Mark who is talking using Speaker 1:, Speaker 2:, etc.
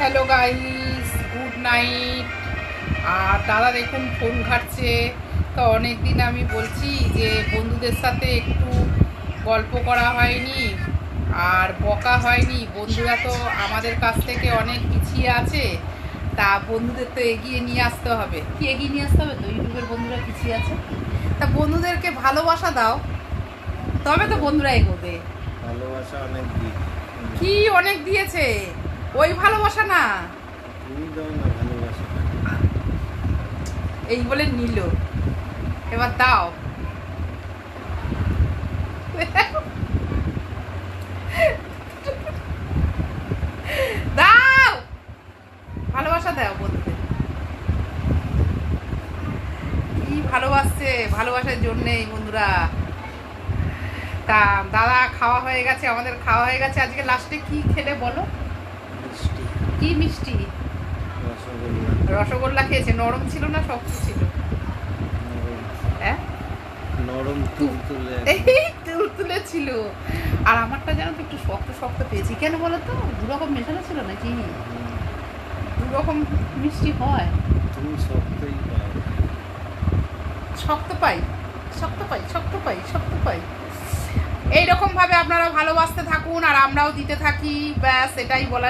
Speaker 1: Hello guys good night আর দাদা দেখুন ফোন ঘাটছে। তো অনেক দিন আমি বলছি যে বন্ধুদের সাথে একটু গল্প করা হয়নি আর বকা হয়নি। বন্ধুরা তো আমাদের কাছ থেকে অনেক পিছিয়ে আছে। তা বন্ধুদের তো এগিয়ে নিয়ে আসতে হবে। কি এগিয়ে নিয়ে আসতে হবে? তো ইউটিউবের বন্ধুরা পিছিয়ে আছে। তা বন্ধুদেরকে ভালোবাসা দাও। তবে তো বন্ধুরা এগোবে।
Speaker 2: ভালোবাসা অনেক
Speaker 1: কি অনেক দিয়েছে? ওই ভালোবাসা না। এই বলে নিল। এবার দাও। দাও! ভালোবাসা দাও বলতে। ভালোবাসছে, ভালোবাসার জন্যেই বন্ধুরা। তা দাদা খাওয়া হয়ে গেছে, আমাদের খাওয়া হয়ে গেছে। আজকে লাস্টে কি খেলে বলো?
Speaker 2: মিষ্টি।
Speaker 1: কি মিষ্টি?
Speaker 2: রসগোল্লা।
Speaker 1: খেয়েছে নরম ছিল না শক্ত ছিল? হ্যাঁ?
Speaker 2: নরম তুলতুলে।
Speaker 1: তুলতুলে ছিল। আর আমারটা যেন তো একটু শক্ত শক্ত পেয়েছি। কেন বলো তো? দু রকম মেশানো ছিল নাকি? দু রকম মিষ্টি হয়।
Speaker 2: তুমি পাও।
Speaker 1: শক্ত পাই? শক্ত পাই শক্ত পাই শক্ত পাই। এইরকম ভাবে আপনারা ভালোবাসতে থাকুন আর আমরাও দিতে থাকি। ব্যাস এটাই বলার